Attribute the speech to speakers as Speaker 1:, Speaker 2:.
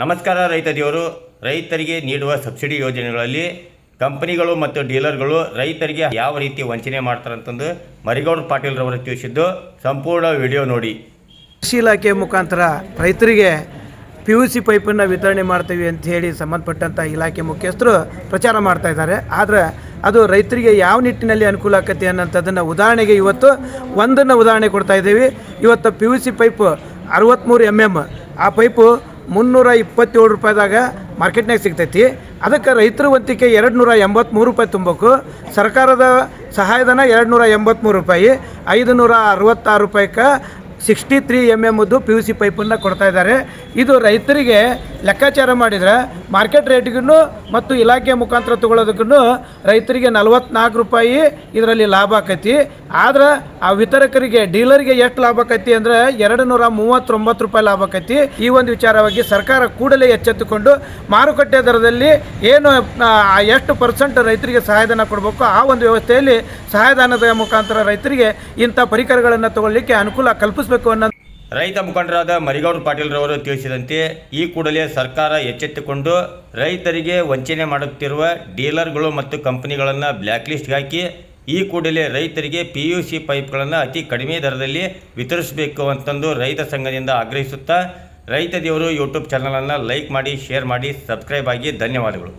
Speaker 1: ನಮಸ್ಕಾರ ರೈತ ದೇವರು ರೈತರಿಗೆ ನೀಡುವ ಸಬ್ಸಿಡಿ ಯೋಜನೆಗಳಲ್ಲಿ ಕಂಪನಿಗಳು ಮತ್ತು ಡೀಲರ್ಗಳು ರೈತರಿಗೆ ಯಾವ ರೀತಿ ವಂಚನೆ ಮಾಡ್ತಾರೆ ಅಂತಂದು ಮರಿಗೌಡ ಪಾಟೀಲ್ ರವರು ತಿಳಿಸಿದ್ದು, ಸಂಪೂರ್ಣ ವಿಡಿಯೋ ನೋಡಿ.
Speaker 2: ಕೃಷಿ ಇಲಾಖೆ ಮುಖಾಂತರ ರೈತರಿಗೆ ಪಿ ಯು ಸಿ ಪೈಪನ್ನು ವಿತರಣೆ ಮಾಡ್ತೀವಿ ಅಂತ ಹೇಳಿ ಸಂಬಂಧಪಟ್ಟಂಥ ಇಲಾಖೆ ಮುಖ್ಯಸ್ಥರು ಪ್ರಚಾರ ಮಾಡ್ತಾ ಇದ್ದಾರೆ. ಆದರೆ ಅದು ರೈತರಿಗೆ ಯಾವ ನಿಟ್ಟಿನಲ್ಲಿ ಅನುಕೂಲ ಆಕತಿ ಅನ್ನೋಂಥದ್ದನ್ನು ಉದಾಹರಣೆಗೆ ಇವತ್ತು ಒಂದನ್ನು ಉದಾಹರಣೆ ಕೊಡ್ತಾ ಇದ್ದೀವಿ. ಇವತ್ತು ಪಿ ಯು ಸಿ ಪೈಪ್ ಅರವತ್ತ್ಮೂರು ಎಂ ಎಂ ಆ ಪೈಪು ಮುನ್ನೂರ ಇಪ್ಪತ್ತೇಳು ರೂಪಾಯಿದಾಗ ಮಾರ್ಕೆಟ್ನಾಗ ಸಿಗ್ತೈತಿ. ಅದಕ್ಕೆ ರೈತರ ವಂತಿಕೆ ಎರಡು ನೂರ ಎಂಬತ್ತ್ಮೂರು ರೂಪಾಯಿ ತುಂಬಬೇಕು ಸರ್ಕಾರದ ಸಹಾಯಧನ ಎರಡು ನೂರ ಎಂಬತ್ತ್ಮೂರು ರೂಪಾಯಿ. ಐದು ನೂರ ಅರವತ್ತಾರು ರೂಪಾಯಿಗೆ ಸಿಕ್ಸ್ಟಿ ತ್ರೀ ಎಂ ಎಮ್ದು ಪಿ ಯು ಸಿ ಪೈಪನ್ನು ಕೊಡ್ತಾ ಇದ್ದಾರೆ. ಇದು ರೈತರಿಗೆ ಲೆಕ್ಕಾಚಾರ ಮಾಡಿದರೆ ಮಾರ್ಕೆಟ್ ರೇಟ್ಗೂ ಮತ್ತು ಇಲಾಖೆ ಮುಖಾಂತರ ತಗೊಳ್ಳೋದಕ್ಕೂ ರೈತರಿಗೆ ನಲ್ವತ್ನಾಲ್ಕು ರೂಪಾಯಿ ಇದರಲ್ಲಿ ಲಾಭ ಆಕೈತಿ. ಆದ್ರೆ ಆ ವಿತರಕರಿಗೆ, ಡೀಲರ್ಗೆ ಎಷ್ಟು ಲಾಭ ಆಕೈತಿ ಅಂದರೆ ಎರಡು ನೂರ ಮೂವತ್ತೊಂಬತ್ತು ರೂಪಾಯಿ ಲಾಭ ಆಕೈತಿ. ಈ ಒಂದು ವಿಚಾರವಾಗಿ ಸರ್ಕಾರ ಕೂಡಲೇ ಎಚ್ಚೆತ್ತುಕೊಂಡು ಮಾರುಕಟ್ಟೆ ದರದಲ್ಲಿ ಏನು ಎಷ್ಟು ಪರ್ಸೆಂಟ್ ರೈತರಿಗೆ ಸಹಾಯಧನ ಕೊಡಬೇಕು ಆ ಒಂದು ವ್ಯವಸ್ಥೆಯಲ್ಲಿ ಸಹಾಯಧನದ ಮುಖಾಂತರ ರೈತರಿಗೆ ಇಂಥ ಪರಿಕರಗಳನ್ನು ತಗೊಳ್ಳಿಕ್ಕೆ ಅನುಕೂಲ ಕಲ್ಪಿಸಬೇಕು ಅನ್ನೋ
Speaker 1: ರೈತ ಮುಖಂಡರಾದ ಮರಿಗೌಡ ಪಾಟೀಲ್ರವರು ತಿಳಿಸಿದಂತೆ, ಈ ಕೂಡಲೇ ಸರ್ಕಾರ ಎಚ್ಚೆತ್ತುಕೊಂಡು ರೈತರಿಗೆ ವಂಚನೆ ಮಾಡುತ್ತಿರುವ ಡೀಲರ್ಗಳು ಮತ್ತು ಕಂಪನಿಗಳನ್ನು ಬ್ಲ್ಯಾಕ್ ಲಿಸ್ಟ್ಗೆ ಹಾಕಿ, ಈ ಕೂಡಲೇ ರೈತರಿಗೆ ಪಿ ಯು ಸಿ ಪೈಪ್ಗಳನ್ನು ಅತಿ ಕಡಿಮೆ ದರದಲ್ಲಿ ವಿತರಿಸಬೇಕು ಅಂತಂದು ರೈತ ಸಂಘದಿಂದ ಆಗ್ರಹಿಸುತ್ತಾ, ರೈತ ದೇವರು ಯೂಟ್ಯೂಬ್ ಚಾನಲನ್ನು ಲೈಕ್ ಮಾಡಿ, ಶೇರ್ ಮಾಡಿ, ಸಬ್ಸ್ಕ್ರೈಬ್ ಆಗಿ ಧನ್ಯವಾದಗಳು.